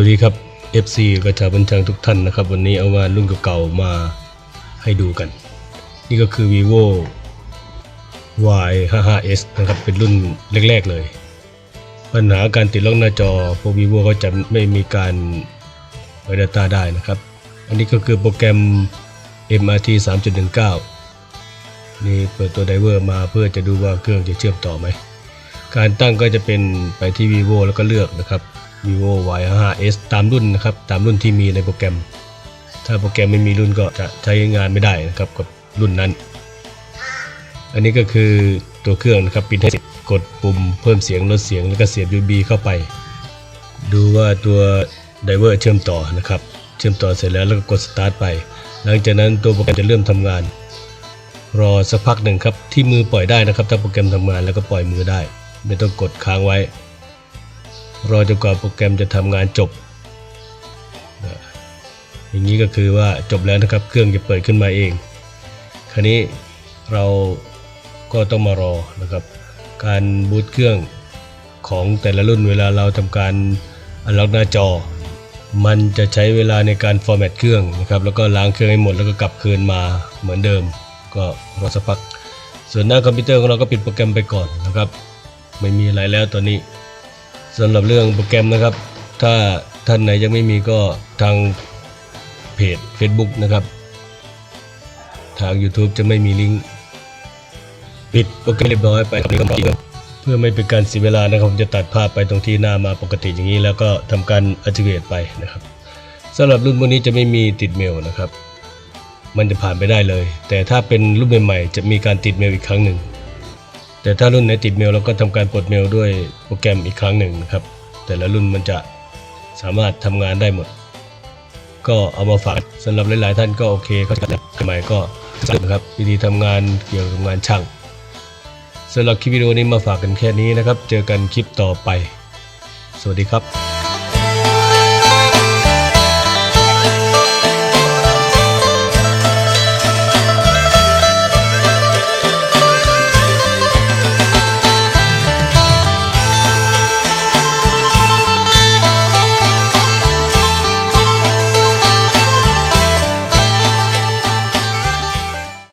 วัสดีครับ FC กระชาบัญชังทุกท่านนะครับ วันนี้เอางารุ่นเก่าๆมาให้ดูกัน นี่ก็คือ vivo y 5 5 s นะครับเป็นรุ่นแรกๆเลย ปัญหาการติดล็อกหน้าจอพวก vivo ก็จะไม่มีการไว data ได้นะครับ อันนี้ก็คือโปรแกรม MRT 3.19 นี่เปิดตัวไดเวอร์มาเพื่อจะดูว่าเครื่องจะเชื่อมต่อไหม การตั้งก็จะเป็นไปที่ vivo แล้วก็เลือกนะครับ vivo y 5 s ตามรุ่นนะครับ ตามรุ่นที่มีในโปรแกรม ถ้าโปรแกรมไม่มีรุ่นก็จะใช้งานไม่ได้นะครับกับรุ่นนั้น อันนี้ก็คือตัวเครื่องนะครับปิดให้เสร็จกดปุ่มเพิ่มเสียงลดเสียงแล้วก็เสียบ USB เข้าไป ดูว่าตัวไดเวอร์เชื่อมต่อนะครับ เชื่อมต่อเสร็จแล้วแล้วก็กดสตาร์ทไป หลังจากนั้นตัวโปรแกรมจะเริ่มทำงาน รอสักพักหนึ่งครับที่มือปล่อยได้นะครับ ถ้าโปรแกรมทำงานแล้วก็ปล่อยมือได้ ไม่ต้องกดค้างไว้ รอจนกว่าโปรแกรมจะทำงานจบ อย่างนี้ก็คือว่าจบแล้วนะครับ เครื่องจะเปิดขึ้นมาเอง คราวนี้เราก็ต้องมารอนะครับ การบูตเครื่องของแต่ละรุ่นเวลาเราทำการอันล็อกหน้าจอ มันจะใช้เวลาในการฟอร์แมตเครื่องนะครับ แล้วก็ล้างเครื่องให้หมดแล้วก็กลับคืนมาเหมือนเดิม ก็รอสักพัก ส่วนหน้าคอมพิวเตอร์ของเราก็ปิดโปรแกรมไปก่อนนะครับ ไม่มีอะไรแล้วตอนนี้ สำหรับเรื่องโปรแกรมนะครับ ถ้าท่านไหนยังไม่มีก็ทางเพจ Facebook นะครับ ทาง YouTube จะไม่มีลิงก์ปิดโปรแกรมเรียบร้อยไปตรงนี้ก็เพื่อไม่เป็นการเสียเวลานะครับผมจะตัดภาพไปตรงที่หน้ามาปกติอย่างนี้ แล้วก็ทำการ activate ไปนะครับสำหรับรุ่นพวกนี้จะไม่มีติดเมลนะครับ มันจะผ่านไปได้เลย แต่ถ้าเป็นรุ่นใหม่ๆจะมีการติดเมลอีกครั้งหนึ่ง แต่ถ้ารุ่นไหนติดเมลเราก็ทำการปลดเมลด้วยโปรแกรมอีกครั้งหนึ่งนะครับ แต่ละรุ่นมันจะสามารถทำงานได้หมด ก็เอามาฝากสำหรับหลาย ๆ ท่านก็โอเคเขาจะใหม่ก็สนุกนะครับวิธีทำงานเกี่ยวกับงานช่างสำหรับคลิปวิดีโอนี้มาฝากกันแค่นี้นะครับ เจอกันคลิปต่อไป สวัสดีครับ